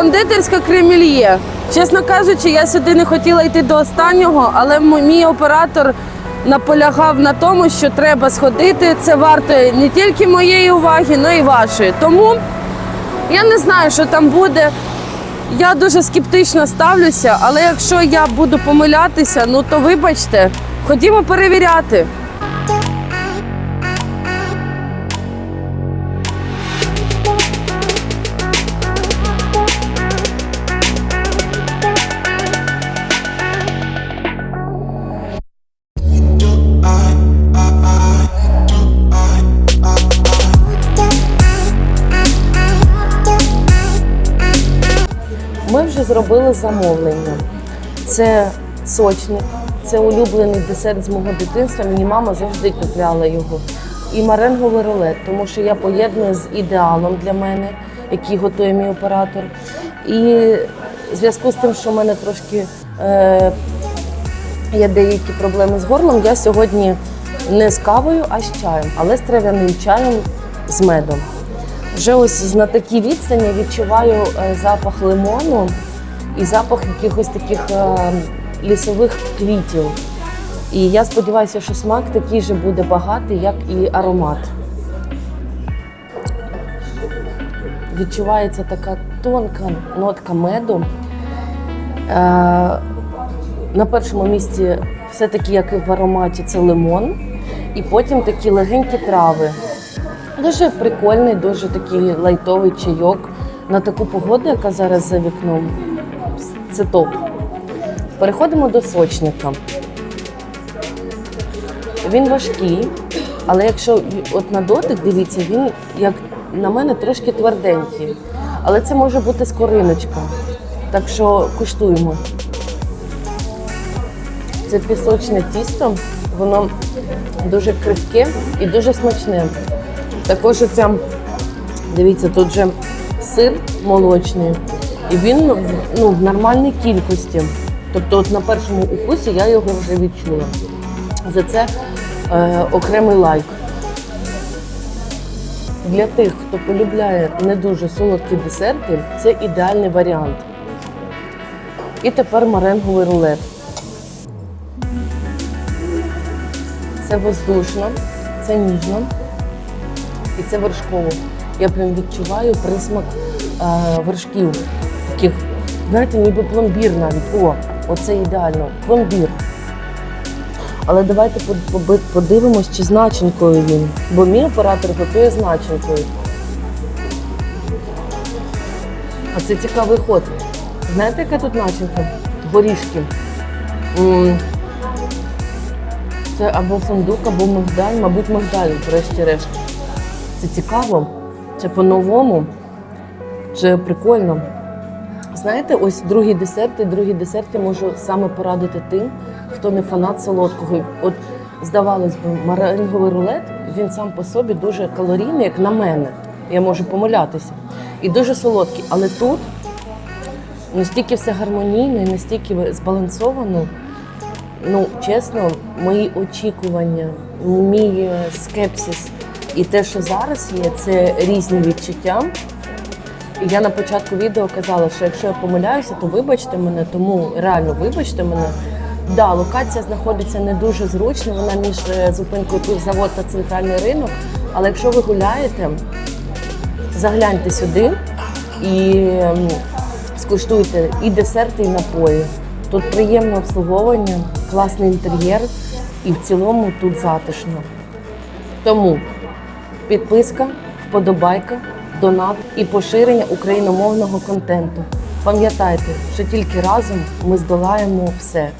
Кондитерська кремільє. Чесно кажучи, я сюди не хотіла йти до останнього, але мій оператор наполягав на тому, що треба сходити. Це варто не тільки моєї уваги, але й вашої. Тому я не знаю, що там буде. Я дуже скептично ставлюся, але якщо я буду помилятися, ну то вибачте, ходімо перевіряти. Зробили замовлення. Це сочник, це улюблений десерт з мого дитинства. Мені мама завжди купляла його. І маренговий рулет, тому що я поєдную з ідеалом для мене, який готує мій оператор. І в зв'язку з тим, що в мене трошки е, є деякі проблеми з горлом, я сьогодні не з кавою, а з чаєм, але з трав'яним чаєм з медом. Вже ось на такій відстані відчуваю е, запах лимону і запах якихось таких е, лісових квітів. І я сподіваюся, що смак такий же буде багатий, як і аромат. Відчувається така тонка нотка меду. Е, на першому місці все-таки, як і в ароматі, це лимон, і потім такі легенькі трави. Дуже прикольний, дуже такий лайтовий чайок на таку погоду, яка зараз за вікном. Це топ. Переходимо до сочника. Він важкий, але якщо от на дотик, дивіться, він, як на мене, трошки тверденький. Але це може бути скориночка. Так що куштуємо. Це пісочне тісто, воно дуже крихке і дуже смачне. Також оця, дивіться, тут вже сир молочний, і він ну, в нормальній кількості. Тобто, от на першому укусі я його вже відчула. За це е, окремий лайк. Для тих, хто полюбляє не дуже солодкі десерти, це ідеальний варіант. І тепер маренговий рулет. Це воздушно, це ніжно і це вершково. Я прям відчуваю присмак е, вершків. Таких, знаєте, ніби пломбір навіть. О, оце ідеально. Пломбір. Але давайте по- по- подивимось, чи з він. Бо мій оператор готує з начинкою. А це цікавий ход. Знаєте, яка тут начинка? Горішки. Це або фундук, або мигдаль, мабуть, мигдаль, врешті-решт. Це цікаво, це по-новому, це прикольно. Знаєте, ось другі десерти, другі десерти можу саме порадити тим, хто не фанат солодкого. От, здавалось би, маринговий рулет, він сам по собі дуже калорійний, як на мене. Я можу помилятися. І дуже солодкий. Але тут настільки все гармонійно і настільки збалансовано. Ну, чесно, мої очікування, мій е, скепсис і те, що зараз є, це різні відчуття. Я на початку відео казала, що якщо я помиляюся, то вибачте мене, тому реально вибачте мене. Да, локація знаходиться не дуже зручно, вона між е, зупинкою пивзавод та центральний ринок. Але якщо ви гуляєте, загляньте сюди і ем, скуштуйте і десерти, і напої. Тут приємне обслуговування, класний інтер'єр і в цілому тут затишно. Тому підписка, вподобайка, донат і поширення україномовного контенту. Пам'ятайте, що тільки разом ми здолаємо все.